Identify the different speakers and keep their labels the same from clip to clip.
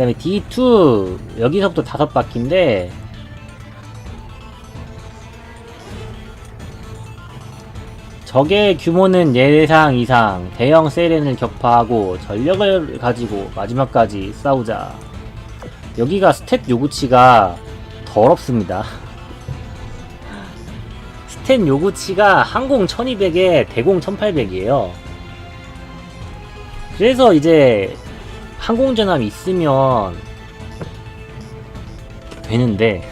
Speaker 1: 다음에 D2 여기서부터 다섯 바퀴인데 적의 규모는 예상 이상 대형 세렌을 격파하고 전력을 가지고 마지막까지 싸우자. 여기가 스탯 요구치가 더럽습니다. 스탯 요구치가 항공 1200에 대공 1800이에요. 그래서 이제 항공전함이 있으면 되는데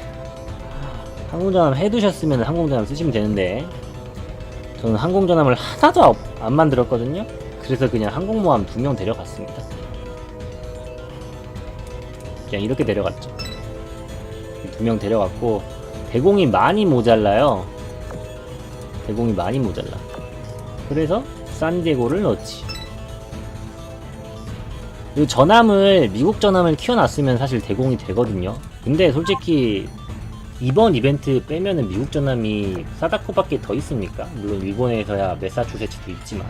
Speaker 1: 항공전함 해두셨으면 항공전함 쓰시면 되는데 저는 항공전함을 하나도 없- 안 만들었거든요. 그래서 그냥 항공모함 두 명 데려갔습니다. 그냥 이렇게 데려갔죠. 두 명 데려갔고 대공이 많이 모자라요. 대공이 많이 모자라. 그래서 산디에고를 넣었지. 그리고 전함을 미국 전함을 키워놨으면 사실 대공이 되거든요. 근데 솔직히 이번 이벤트 빼면은 미국 전함이 사다코밖에 더 있습니까? 물론 일본에서야 메사추세츠도 있지만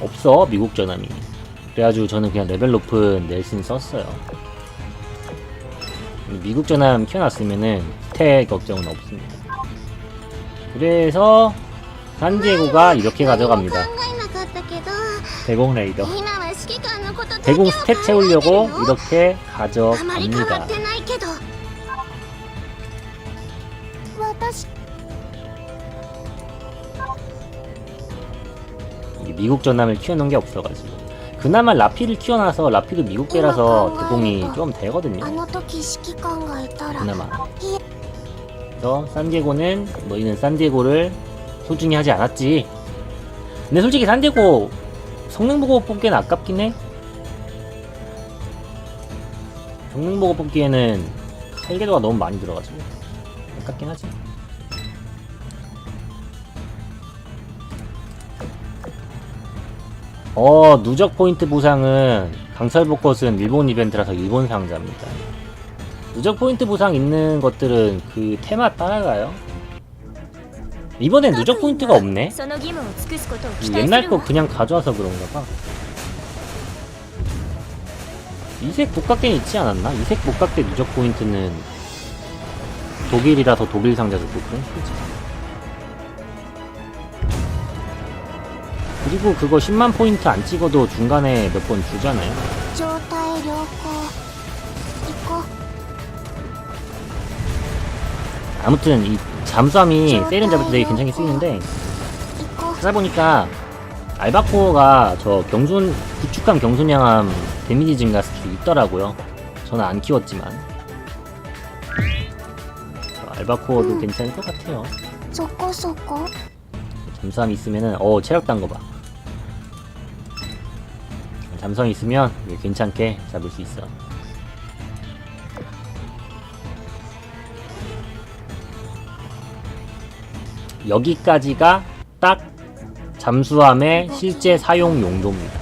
Speaker 1: 없어 미국 전함이. 그래가지고 저는 그냥 레벨 높은 넬슨 썼어요. 미국 전함 키워놨으면은 스택 걱정은 없습니다. 그래서 산디에고가 이렇게 가져갑니다. 대공 레이더. 대공 스텝 채우려고 이렇게 가져갑니다. 미국 전함을 키워놓은 게 없어가지고. 그나마 라피를 키워놔서 라피도 미국계라서 대공이 그 좀 되거든요. 그나마. 그래서 산디에고는 너희는 산디에고를 소중히 하지 않았지. 근데 솔직히 산디에고 성능 보고 뽑기엔 아깝긴 해. 성능 보고 뽑기에는 설계도가 너무 많이 들어가지고 아깝긴 하지. 어 누적 포인트 보상은 강철복 것은 일본 이벤트라서 일본 상자입니다. 누적 포인트 보상 있는 것들은 그 테마 따라가요 이번엔 누적 포인트가 없네.
Speaker 2: 음,
Speaker 1: 옛날 거 그냥 가져와서 그런가 봐. 이색 복각대는 있지 않았나? 이색 복각대 누적 포인트는 독일이라서 독일 상자 줬고 그런 식이지. 그리고 그거 10만 포인트 안 찍어도 중간에 몇 번 주잖아요. 아무튼 이 잠수함이 세일은 잡을 때 되게 괜찮게 쓰이는데 찾아보니까 알바코어가 저 경순 구축함 경순양함 데미지 증가 스킬이 있더라고요. 저는 안 키웠지만. 알바코어도
Speaker 3: 음.
Speaker 1: 괜찮을 것 같아요.
Speaker 3: 쏘고 쏘고.
Speaker 1: 잠수함 있으면은 어 체력 단 거봐. 잠수함 있으면 괜찮게 잡을 수 있어. 여기까지가 딱 잠수함의 실제 사용 용도입니다.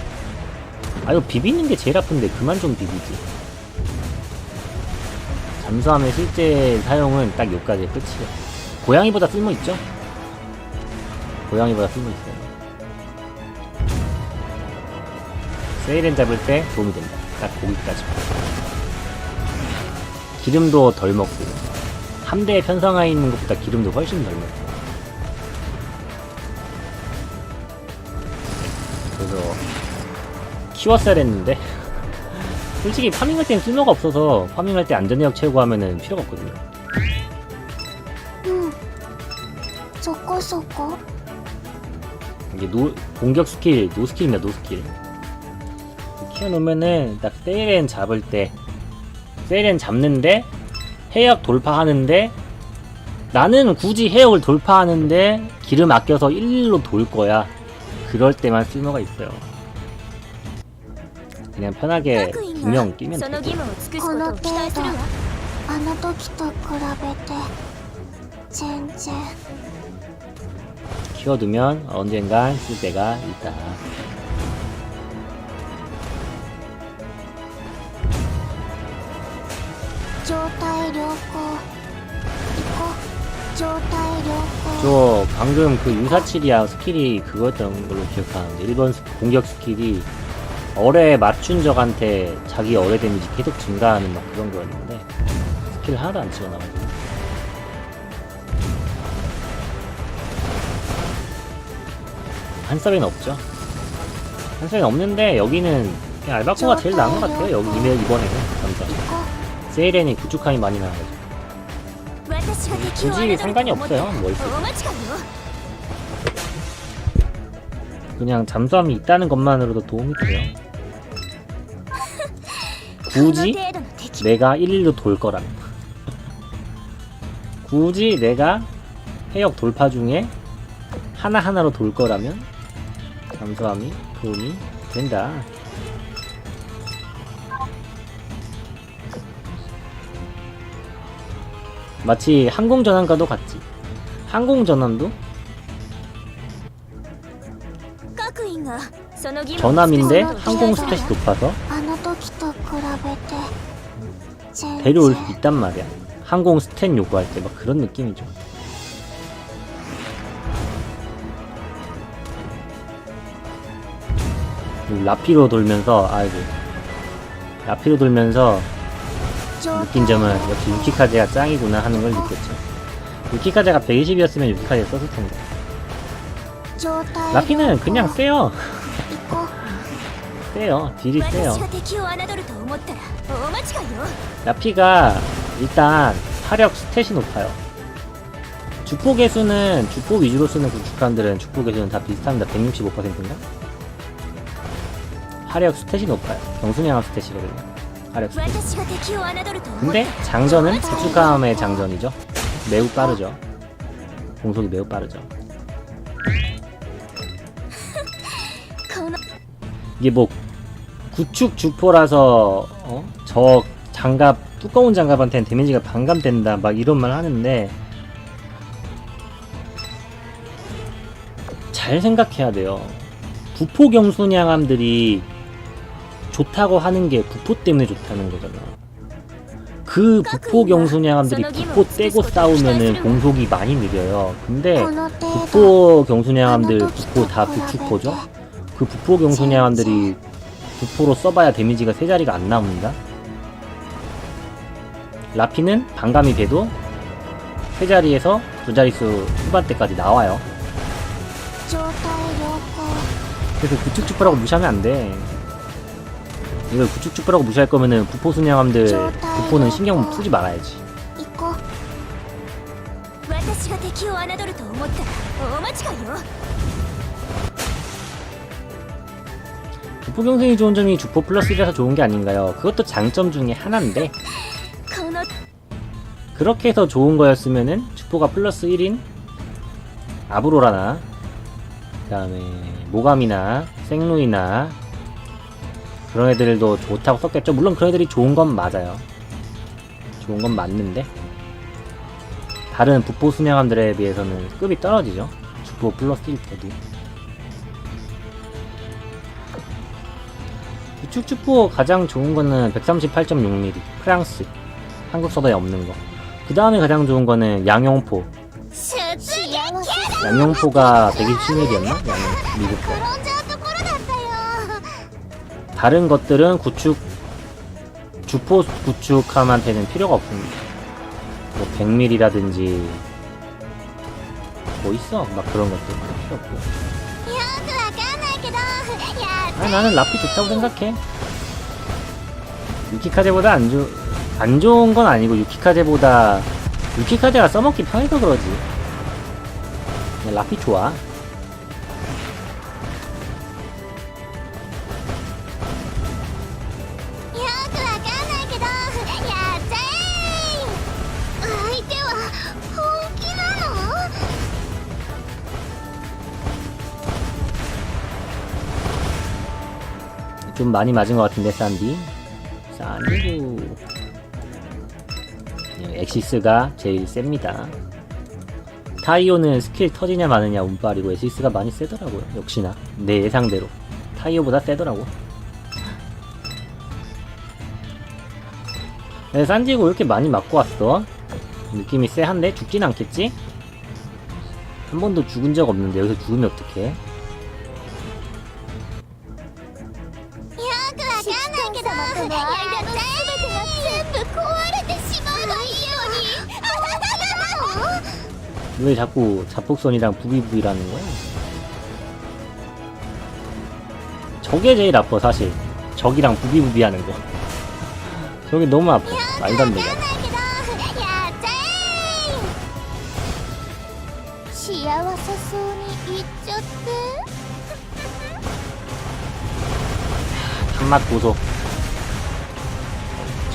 Speaker 1: 아 이거 비비는 게 제일 아픈데 그만 좀 비비지. 잠수함의 실제 사용은 딱 여기까지 끝이에요. 고양이보다 쓸모 있죠? 고양이보다 쓸모 있어요. 세일은 잡을 때 도움이 된다. 딱 거기까지. 기름도 덜 먹고 함대에 편성해 있는 것보다 기름도 훨씬 덜 먹고. 그래서 키웠어야 했는데 솔직히 파밍할 때는 쓸모가 없어서 파밍할 때 안전해역 최고하면은 필요가 없거든요
Speaker 3: 응. 저거 저거.
Speaker 1: 이게 노, 공격 스킬, 노 스킬입니다, 노 스킬. 키워놓으면은 딱 세일엔 잡을 때, 세일엔 잡는데, 해역 돌파하는데, 나는 굳이 해역을 돌파하는데, 기름 아껴서 일일로 돌 거야. 그럴 때만 쓸모가 있어요. 그냥 편하게 두 명 끼면
Speaker 2: その義
Speaker 1: 되고.
Speaker 2: 務を尽くすことを期待するわ
Speaker 3: あの時と比べて全然
Speaker 1: 키워두면 언젠간 쓸 때가 있다.
Speaker 3: 状態良好行こう状態良好
Speaker 1: 저 방금 그 인사치리아 스킬이 그거였던 걸로 기억하는데 1번 공격 스킬이 어뢰 맞춘 적한테 자기 어뢰 데미지 계속 증가하는 막 그런 거였는데 스킬 하나도 안 찍어놔가지고. 한섭이는 없죠. 한섭이는 없는데 여기는 그냥 알바코가 제일 나은 것 같아요 여기 이메 이번에는.
Speaker 3: 남자
Speaker 1: 세일에는 구축함이 많이 나와가지고.
Speaker 2: 음,
Speaker 1: 굳이 상관이 없어요.
Speaker 2: 멀티
Speaker 1: 그냥 잠수함이 있다는 것만으로도 도움이 돼요. 굳이 내가 1일로 돌 거라면. 굳이 내가 해역 돌파 중에 하나하나로 돌 거라면 잠수함이 도움이 된다. 마치 항공전환과도 같지. 항공전환도? 전함인데 항공 스탯이 높아서 데려올 수 있단 말이야. 항공 스탯 요구할 때 막 그런 느낌이죠. 라피로 돌면서 아이고 라피로 돌면서
Speaker 3: 그렇죠.
Speaker 1: 느낀 점은 역시 유키카제가 짱이구나 하는 걸 느꼈죠. 유키카제가 120이었으면 유키카제 썼을 텐데. 라피는 그냥 세요. 세요. 딜이 세요. 라피가 일단 화력 스탯이 높아요. 주폭의 수는 주폭 위주로 쓰는 구축함들은 주폭의 수는 다 비슷합니다. 165%인가? 화력 스탯이 높아요. 경순양함 스탯이거든요.
Speaker 2: 화력수
Speaker 1: 근데 장전은 색축함의 장전이죠. 매우 빠르죠. 공속이 매우 빠르죠. 이게 뭐 구축 주포라서 어? 저 장갑 두꺼운 장갑한테는 데미지가 반감된다 막 이런 말 하는데 잘 생각해야 돼요. 부포 경수냥함들이 좋다고 하는 게 부포 때문에 좋다는 거잖아. 그 부포 경순양함들이 부포 떼고 싸우면은 공속이 많이 느려요. 근데 부포 경순양함들 부포 다 부축포죠? 그 부포 경순양함들이 부포로 써봐야 데미지가 세 자리가 안 나옵니다. 라피는 반감이 돼도 세 자리에서 두 자릿수 후반대까지 나와요. 그래서 구축축파라고 무시하면 안 돼. 이걸 구축축보라고 무시할 거면은 부포 순양함들 구포는 신경 쓰지 말아야지. 주포 경쟁이 좋은 점이 주포 플러스이라서 좋은 게 아닌가요? 그것도 장점 중에 하나인데. 그렇게 해서 좋은 거였으면은 주포가 플러스 1인 아브로라나 그 다음에 모감이나 생루이나 그런 애들도 좋다고 썼겠죠 물론 그런 애들이 좋은 건 맞아요 좋은 건 맞는데 다른 부포 순양함들에 비해서는 급이 떨어지죠 주포 플러스 1 때도 주포 가장 좋은 거는 138.6mm 프랑스 한국 서버에 없는 거. 그 다음에 가장 좋은 거는 양용포. 양용포가 127mm였나? 양용 미국 거. 다른 것들은 구축 주포 구축함한테는 필요가 없습니다. 뭐 100mm라든지 뭐 있어 막 그런 것들 뭐 필요 없고. 아 나는 라피 좋다고 생각해. 유키카제보다 안, 조, 안 좋은 건 아니고 유키카제보다 유키카제가 써먹기 편해서 그러지. 라피 좋아. 좀 많이 맞은 것 같은데 산디. 산디고. 예, 엑시스가 제일 셉니다. 타이오는 스킬 터지냐 마느냐 운빨이고 엑시스가 많이 세더라고요. 역시나 내 예상대로 타이오보다 세더라고. 네, 산디고 이렇게 많이 맞고 왔어. 느낌이 쎄한데 죽진 않겠지? 한 번도 죽은 적 없는데 여기서 죽으면 어떡해?
Speaker 3: 様との間の全てが全部壊れてしまえばいいように
Speaker 1: 왜 자꾸 자폭선이랑 부비부비라는 거야? 저게 제일 아파 사실 적이랑 부비부비 하는 거 저게 너무 아파 말도 안
Speaker 3: わ
Speaker 1: 되잖아
Speaker 3: かんないけどやっちゃえ幸せそうに言っちゃって
Speaker 1: 탄막 고소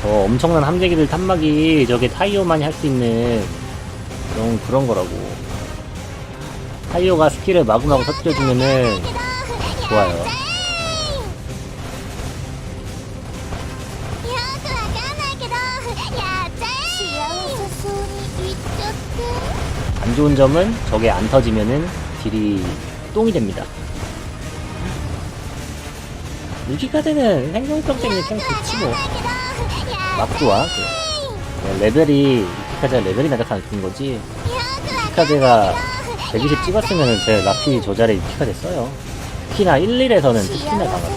Speaker 1: 저 엄청난 함재기들 탄막이 저게 타이오만이 할 수 있는 그런, 그런 거라고. 타이오가 스킬을 마구마구 터뜨려주면은 좋아요. 안 좋은 점은 저게 안 터지면은 딜이 똥이 됩니다. 유기카드는 생존성 때문에 참 좋지 뭐. 막두와 그, 네, 레벨이 이카제 레벨이 낮아서 안 쓰는 거지. 이카제가 120 찍었으면 제 라피 저자리 키가 됐어요. 특히나 1, 1에서는 특히나 강하다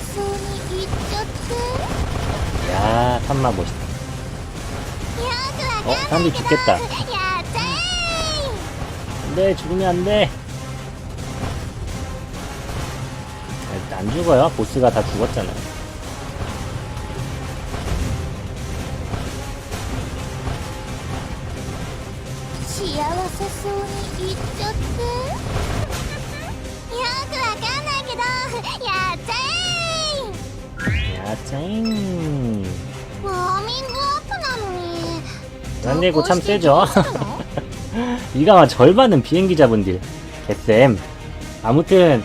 Speaker 1: 야 탐마 멋있다. 어? 사람들이 죽겠다. 안돼 죽으면 안돼. 아, 안 죽어요. 보스가 다
Speaker 3: 죽었잖아요. せそうに言っちゃって」よくわかんないけどやっちゃ
Speaker 1: 야 짱.
Speaker 3: えウォーミングアップなのに
Speaker 1: 딴데고 참 세죠 이가 절반은 비행기 잡은 딜 개쌤 아무튼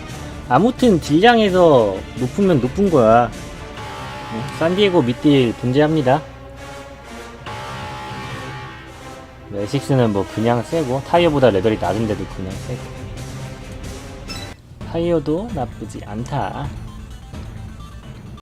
Speaker 1: 아무튼 딜량에서 높으면 높은 거야 어, 산디에고 밑딜 분재합니다 레식스는 뭐 그냥 세고 타이어보다 레벨이 낮은데도 그냥 세고. 타이어도 나쁘지 않다